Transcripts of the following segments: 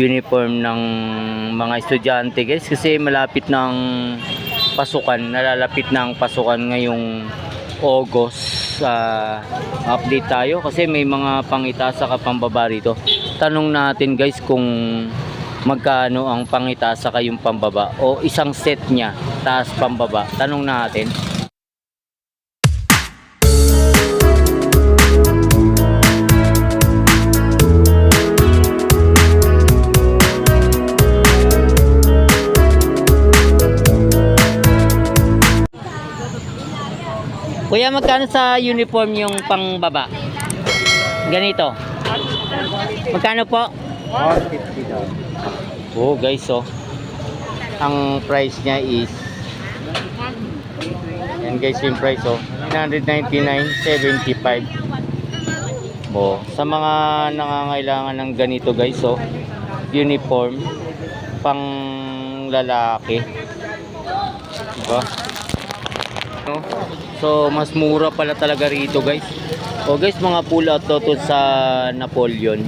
uniform ng mga estudyante guys kasi malapit ng pasukan, nalalapit na ang pasukan ngayong August. Ah, update tayo kasi may mga pangitaas sa pambaba rito. Tanong natin guys kung magkano ang pangitaas sa kayong pambaba o isang set niya taas pambaba. Tanong natin. Kuya, magkano sa uniform yung pangbaba? Ganito. Magkano po? 150 daw. Oh, guys, oh. Ang price niya is Yan guys yung price oh. 999.75. Oh, sa mga nangangailangan ng ganito guys oh. Uniform pang lalaki. Diba? No? So, mas mura pala talaga rito guys. O guys, mga pull out to, to sa Napoleon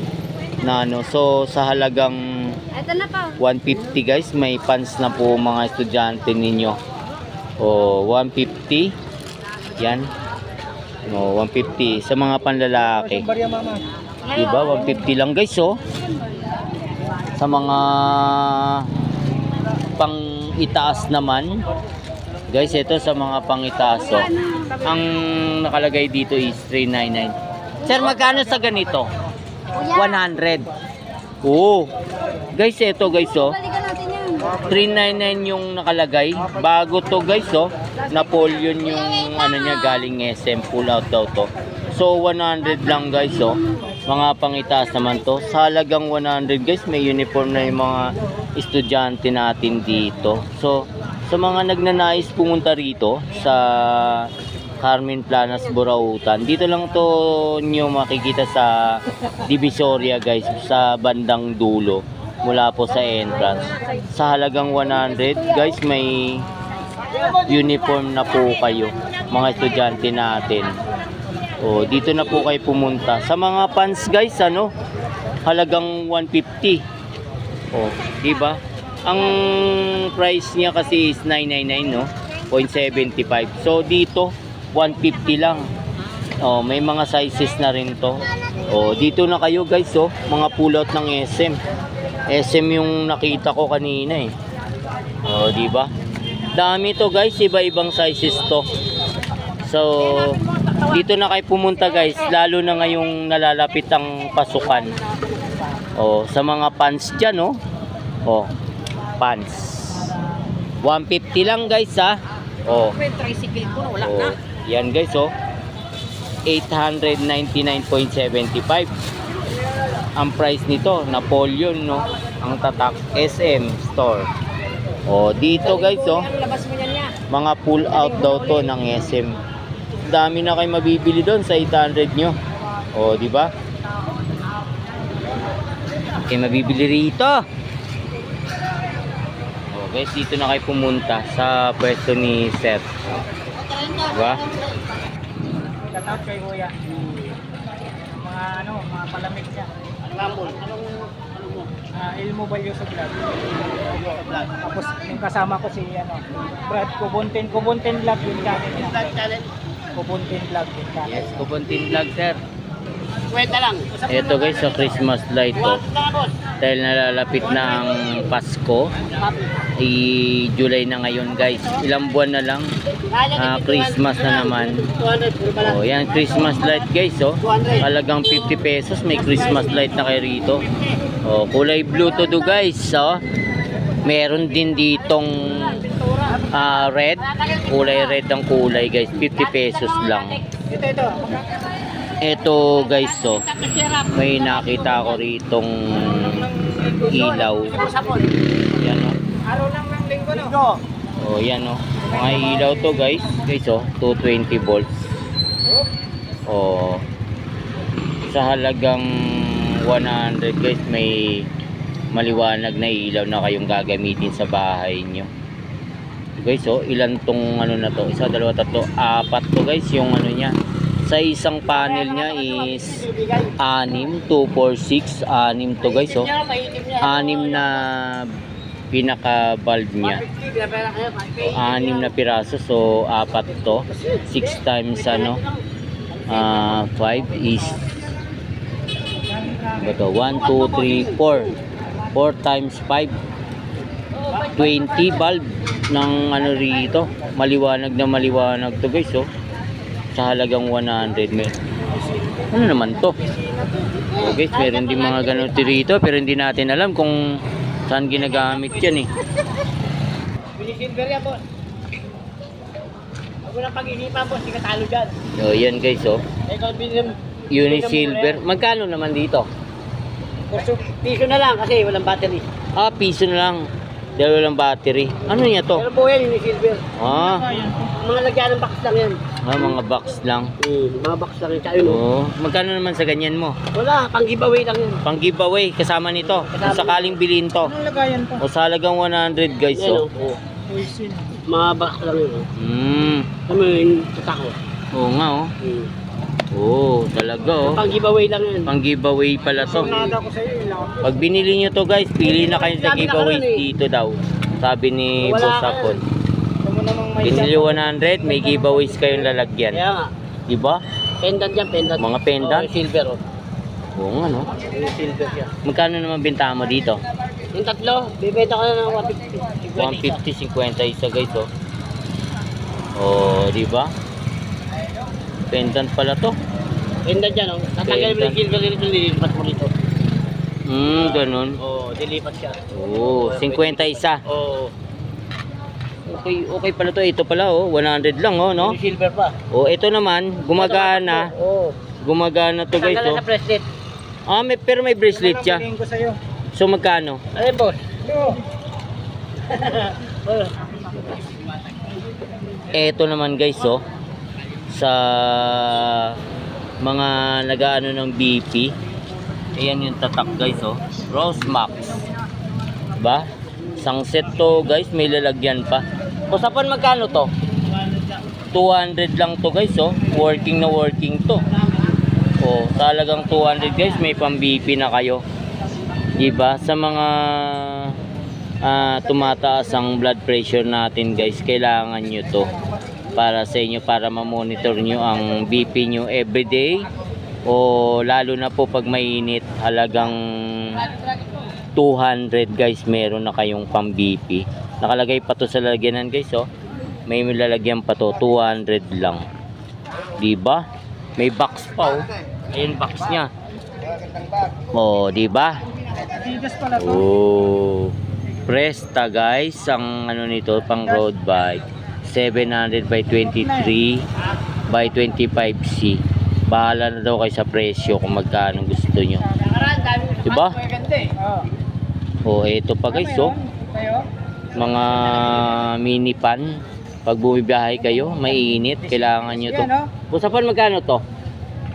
na ano. So, sa halagang Ito na pa. 150 guys, may pants na po mga estudyante ninyo. O, 150. Yan. O, 150 sa mga panlalaki. Diba? 150 lang guys, oh. Sa mga pang itaas naman. Guys, ito sa mga pang itaas, oh. Ang nakalagay dito is 399. Sir, magkano sa ganito? 100. Oo. Guys, ito guys, oh. Balikan natin yan. 399 yung nakalagay. Bago to guys, oh. Napoleon yung ano niya galing SM. Pull out daw to. So 100 lang guys, oh. Mga pangitaas naman to. Sa halagang 100 guys, may uniform na yung mga estudyante natin dito. So sa mga nagnanais pumunta rito sa Carmen Planas, Burautan. Dito lang to nyo makikita sa Divisoria guys, sa bandang dulo mula po sa entrance. Sa halagang 100 guys, may uniform na po kayo, mga estudyante natin. O, dito na po kayo pumunta. Sa mga pants guys, ano, halagang 150. O, di ba? Ang price niya kasi is 999, no? 0.75. So, dito, 150 lang. Oh, may mga sizes na rin to. Oh, dito na kayo guys, oh, mga pullout ng SM. SM yung nakita ko kanina eh. Oh, di ba? Dami to guys, iba-ibang sizes to. So, dito na kayo pumunta guys, lalo na ngayong nalalapit ang pasukan. Oh, sa mga pants diyan, oh. Oh, pants. 150 lang guys, ha. Oh. tricycle ko, wala Oh, yan guys oh. 899.75. Ang price nito, Napoleon no. Ang tatak SM store. Oh, dito guys oh, mga pull out daw to ng SM. Dami na kayo mabibili doon sa 800 nyo. Oh, di ba? Okay, mabibili rito. Guys, dito na kayo pumunta sa pwesto ni Sir. Di ba? Shout out kay Kuya. Mga ano, mga palamig niya. Rambol. Anong ano mo? Ah, Ilmo Balyo sa vlog. Tapos yung kasama ko si ano, Brad Kubuntin. Kubuntin vlog yung channel niya. Kubuntin vlog yung channel. Yes, Kupuntin Vlog, Sir. Kwenta lang. Ito guys, sa Christmas light to. Dahil nalalapit na ang Pasko. I July na ngayon guys. Ilang buwan na lang. Ah, Christmas na naman. 200 puro pala. Oh, yan Christmas light guys, oh. Halagang 50 pesos may Christmas light na kayo rito. Oh, kulay blue to do guys, oh. Meron din ditong ah, red. Kulay red ang kulay guys, 50 pesos lang. Ito, ito. Ito guys, oh. May nakita ko ritong ilaw. Yan, oh. Araw lang ng linggo, no? Oh, yan oh. Mga ilaw to guys. Guys oh, 220 volts. Oh. Sa halagang 100 guys, may maliwanag na ilaw na kayong gagamitin sa bahay nyo. Guys oh, ilan tong ano na to? Isa, dalawa, tatlo, apat to guys yung ano niya. Sa isang panel niya is 6, 2, 4, 6, 6 to guys oh. 6 na pinaka bulb niya. 6 na piraso so apat to. 6 times ano ah 5 is ano ba to? 1, 2, 3, 4. 4 times 5. 20 bulb ng ano rito. Maliwanag na maliwanag to guys oh. Sa halagang 100 mil. Ano naman to? So guys, meron din mga ganun rito pero hindi natin alam kung saan ginagamit yan eh. Binisilver yan, boss. Huwag mo na pag-isipan, boss. Hindi ka talo dyan. So yan guys oh. Unisilver. Magkano naman dito? Piso na lang kasi walang battery. Ah, piso na lang. Dahil walang battery. Ano niya to? Pero po yan, unisilver. Ah, Mga lagyan ng box lang yan. ah mga box lang. Hmm, mga box lang yan. Tsaka yun, oh. Oo. Magkano naman sa ganyan mo? Wala, pang giveaway lang yan. Pang giveaway kasama nito. Kung sakaling bilhin to. Anong lagayan to? O sa halagang 100 guys Yan, oh. oh. Mga box lang yun. Oh. Hmm. Kami yung tatak ko. Oo nga oh. Hmm. Oo, talaga oh. Pang giveaway lang yan. Pang giveaway pala to. Ilang. Pag binili nyo to guys, pili na kayo sa giveaway dito daw. Sabi ni Boss. Apon. May Binili 100, may giveaways kayong lalagyan. Kaya nga. Diba? Pendant yan, pendant. Mga pendant? Oh, silver, oh. Oo nga no. Silver yan. Magkano naman binta mo dito? Yung tatlo, bibenta ko na ng 150. 150, 50 isa guys oh. Oh, di ba? Pendant pala to. Pendant yan, oh. Tatanggalin mo yung dito, lilipat mo dito. Hmm, ganun. Oo, oh, dilipat siya. Oo, 50 isa. Oo. Okay, okay pala to. Ito pala oh, 100 lang oh, no? Silver pa. Oh, ito naman, gumagana. Oo. Gumagana to guys Tanggalan oh. sa bracelet. Ah, may, pero may bracelet siya. ko sa'yo. So magkano? Ano yun, boss? Oo. Eto naman guys oh. Sa mga nagaano ng BP. Ayan yung tatak guys oh. Rose Max. Ba? Isang set to guys, may lalagyan pa. Usapan magkano to? 200 lang to guys oh. Working na working to. Oh, talagang 200 guys, may pang BP na kayo. Diba? Sa mga ah, tumataas ang blood pressure natin guys, kailangan nyo to para sa inyo para ma-monitor nyo ang BP nyo everyday o lalo na po pag mainit halagang 200 guys meron na kayong pang BP nakalagay pa to sa lalagyanan guys oh may lalagyan pa to 200 lang di ba may box pa oh ayun box niya oh di ba. Oh. Presta guys, ang ano nito pang road bike. 700 by 23 by 25C. Bahala na daw kayo sa presyo kung magkano gusto nyo. Diba? Oo. Oh, ito pa guys, oh. Mga mini pan. Pag bumibiyahe kayo, mainit, kailangan nyo to. Usapan magkano to?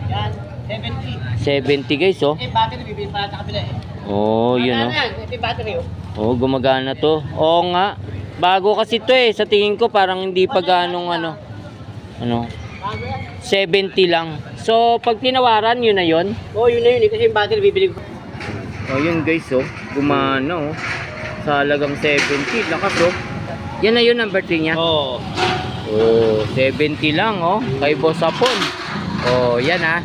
Yan, 70. 70 guys, oh. Eh, battery, bibili pa sa kabila eh. Oh, yun, oh. Ito battery, oh. Oh, gumagana to. Oo nga. Bago kasi to eh. Sa tingin ko parang hindi pa ganong ano. Ano? Bago yan. 70 lang. So, pag tinawaran, yun na yun. Oo, yun na yun eh. Kasi yung battery, bibili ko. Oh, yun guys, oh. Gumana, oh. Sa halagang 70. Lakas, oh. Yan na yun, number 3 niya. Oo. Oh, 70 lang, oh. Kay Boss Apon. Oh, yan, ah.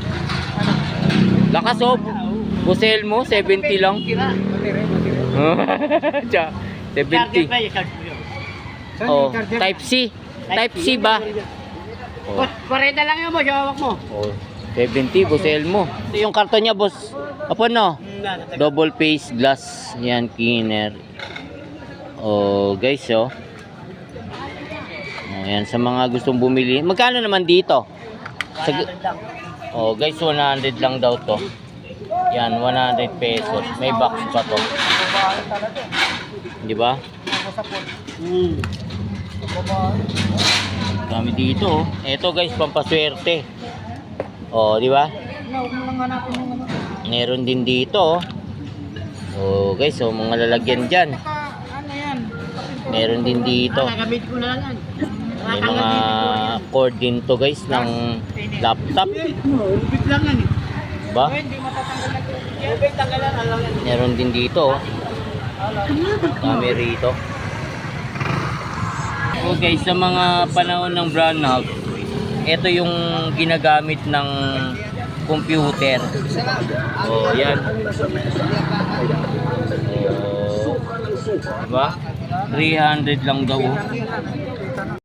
Lakas, oh. Busel mo, 70 lang. Tira. Battery, battery. Tiya, 70. ba yung charger yun? Oh, type C. Type C ba? Oh. Boss, 40 lang yun, boss. Yung hawak mo. Oh, 70, busel mo. Ito yung karton niya, boss. Apo no? Double face glass. Yan, cleaner. Oh, guys, oh. Oh, yan, sa mga gustong bumili. Magkano naman dito? Sa, oh, guys, 100 lang daw to. Yan, 100 pesos. May box pa to. Di ba? Hmm. Kami dito, oh. Ito, guys, pampaswerte. Oh, di ba? Meron din dito, oh. Oh, guys, oh, mga lalagyan dyan. Ano yan? Meron din dito. May mga cord din to guys ng laptop. Ba? Meron din dito. oh. Kami rito. Okay, sa mga panahon ng brown out, ito yung ginagamit ng computer. Oh, yan. Oh, diba? 300 lang daw.